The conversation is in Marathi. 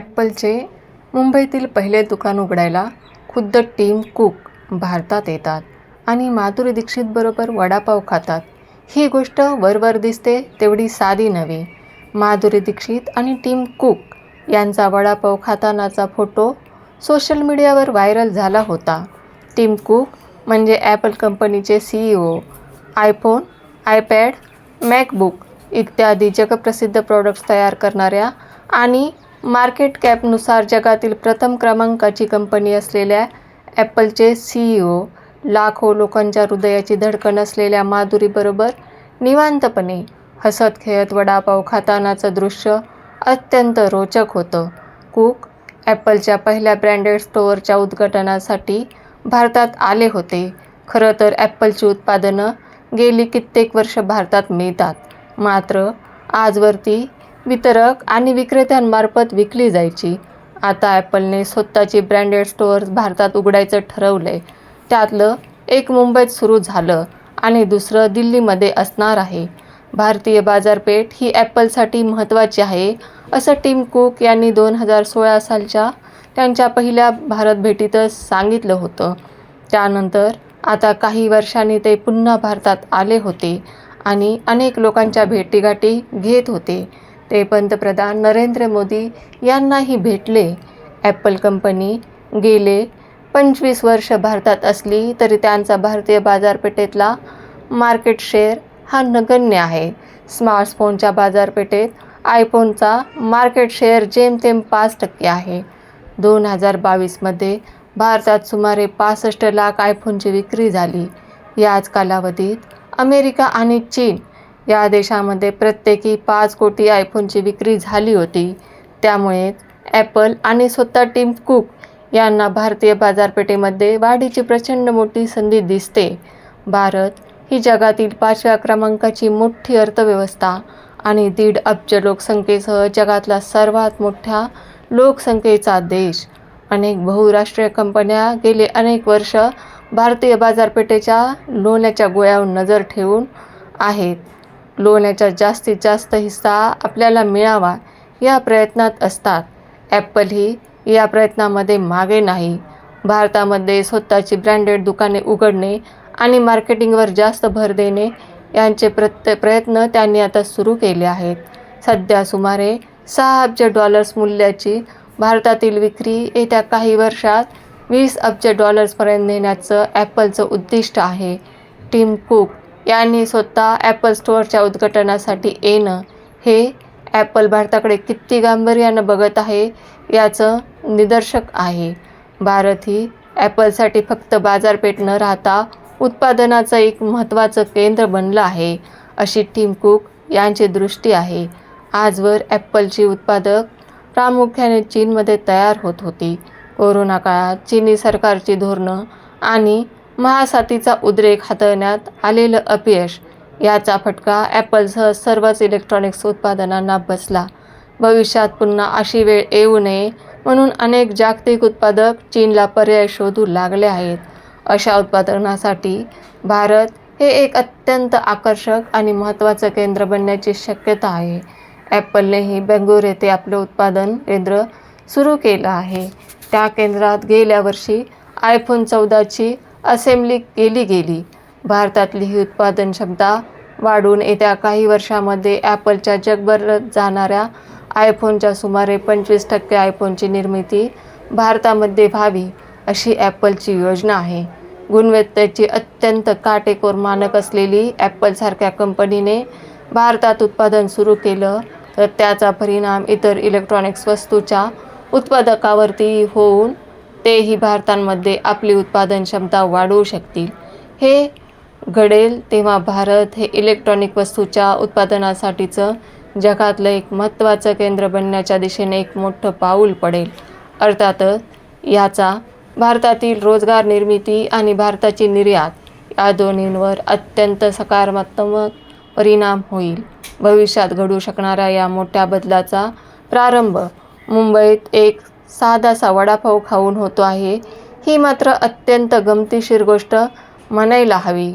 ॲपलचे मुंबईतील पहिले दुकान उघडायला खुद्द टीम कुक भारतात येतात आणि माधुरी दीक्षितबरोबर वडापाव खातात. ही गोष्ट वरवर दिसते तेवढी साधी नव्हे. माधुरी दीक्षित आणि टीम कुक यांचा वडापाव खातानाचा फोटो सोशल मीडियावर व्हायरल झाला होता. टीम कुक म्हणजे ॲपल कंपनीचे C E O iPhone iPad MacBook इत्यादी जगप्रसिद्ध प्रॉडक्ट्स तयार करणाऱ्या आणि मार्केट कॅपनुसार जगातील प्रथम क्रमांकाची कंपनी असलेल्या ॲपलचे सी ई ओ लाखो लोकांच्या हृदयाची धडकन असलेल्या माधुरीबरोबर निवांतपणे हसत खेळत वडापाव खातानाचं दृश्य अत्यंत रोचक होतं. कुक ॲपलच्या पहिल्या ब्रँडेड स्टोअरच्या उद्घाटनासाठी भारतात आले होते. खरं तर ॲपलची उत्पादनं गेली कित्येक वर्ष भारतात मिळतात. मात्र आजवरती वितरक आणि विक्रेत्यांमार्फत विकली जायची. आता ॲपलने स्वतःची ब्रँडेड स्टोअर्स भारतात उघडायचं ठरवलं आहे त्यातलं एक मुंबईत सुरू झालं आणि दुसरं दिल्लीमध्ये असणार आहे. भारतीय बाजारपेठ ही ॲपलसाठी महत्त्वाची आहे असं टीम कुक यांनी दोन हजार सोळा सालच्या त्यांच्या पहिल्या भारत भेटीतच सांगितलं होतं. त्यानंतर आता काही वर्षांनी ते पुन्हा भारतात आले होते आणि अनेक लोकांच्या भेटीगाठी घेत होते. ते पंतप्रधान नरेंद्र मोदी यांनाही भेटले. ॲपल कंपनी गेले. पंचवीस वर्ष भारतात असली तरी त्यांचा भारतीय बाजारपेठेतला मार्केट शेअर हा नगण्य आहे. स्मार्टफोनच्या बाजारपेठेत आयफोनचा मार्केट शेअर जेमतेम पाच टक्के आहे. दोन हजार बावीसमध्ये भारतात सुमारे पासष्ट लाख आयफोनची विक्री झाली. याच कालावधीत अमेरिका आणि चीन या देशामध्ये प्रत्येकी पाच कोटी आयफोनची विक्री झाली होती. त्यामुळे ॲपल आणि स्वतः टीम कुक यांना भारतीय बाजारपेठेमध्ये वाढीची प्रचंड मोठी संधी दिसते. भारत ही जगातील पाचव्या क्रमांकाची मोठी अर्थव्यवस्था आणि दीड अब्ज लोकसंख्येसह जगातला सर्वात मोठ्या लोकसंख्येचा देश. अनेक बहुराष्ट्रीय कंपन्या गेले अनेक वर्ष भारतीय बाजारपेठेच्या लोण्याच्या गोळ्यावर नजर ठेवून आहेत. लोण्याचा जास्तीत जास्त हिस्सा आपल्याला मिळावा या प्रयत्नात असतात. ॲप्पल ही या प्रयत्नामध्ये मागे नाही. भारतामध्ये स्वतःची ब्रँडेड दुकाने उघडणे आणि मार्केटिंगवर जास्त भर देणे यांचे प्रत्य प्रयत्न त्यांनी आता सुरू केले आहेत. सध्या सुमारे सहा अब्ज डॉलर्स मूल्याची भारतातील विक्री येत्या काही वर्षात वीस अब्ज डॉलर्सपर्यंत नेण्याचं ॲपलचं उद्दिष्ट आहे. टीम कुक यांनी स्वतः ॲपल स्टोअरच्या उद्घाटनासाठी येणं हे ॲपल भारताकडे किती गांभीर्यानं बघत आहे याचं निदर्शक आहे. भारत ही ॲपलसाठी फक्त बाजारपेठ न राहता उत्पादनाचं एक महत्त्वाचं केंद्र बनलं आहे अशी टीम कुक यांची दृष्टी आहे. आजवर ॲपलची उत्पादक प्रामुख्याने चीनमध्ये तयार होत होती. कोरोना काळात चीनी सरकारची धोरणं आणि महासाथीचा उद्रेक हाताळण्यात आलेलं अपयश. याचा फटका ॲपलसह सर्वच इलेक्ट्रॉनिक्स उत्पादनांना बसला. भविष्यात पुन्हा अशी वेळ येऊ नये म्हणून अनेक जागतिक उत्पादक चीनला पर्याय शोधू लागले आहेत. अशा उत्पादनासाठी भारत हे एक अत्यंत आकर्षक आणि महत्त्वाचं केंद्र बनण्याची शक्यता आहे. ॲपलनेही बेंगळूर येथे आपले उत्पादन केंद्र सुरू केलं आहे. त्या केंद्रात गेल्या वर्षी आयफोन चौदाची असेंब्ली केली गेली. भारतातली ही उत्पादन क्षमता वाढून येत्या काही वर्षामध्ये ॲपलच्या जगभर जाणाऱ्या आयफोनच्या सुमारे पंचवीस टक्के आयफोनची निर्मिती भारतामध्ये व्हावी अशी ॲपलची योजना आहे. गुणवत्तेची अत्यंत काटेकोर मानक असलेली ॲपलसारख्या कंपनीने भारतात उत्पादन सुरू केलं तर त्याचा परिणाम इतर इलेक्ट्रॉनिक्स वस्तूच्या उत्पादकावरती होऊन तेही भारतामध्ये आपली उत्पादन क्षमता वाढवू शकतील. हे घडेल तेव्हा भारत हे इलेक्ट्रॉनिक वस्तूच्या उत्पादनासाठीचं जगातलं एक महत्त्वाचं केंद्र बनण्याच्या दिशेने एक मोठं पाऊल पडेल. अर्थातच याचा भारतातील रोजगार निर्मिती आणि भारताची निर्यात या दोन्हींवर अत्यंत सकारात्मक परिणाम होईल. भविष्यात घडू शकणाऱ्या या मोठ्या बदलाचा प्रारंभ मुंबईत एक साधासा वडापाव खाऊन होतो आहे. ही मात्र अत्यंत गमतीशीर गोष्ट म्हणायला हवी.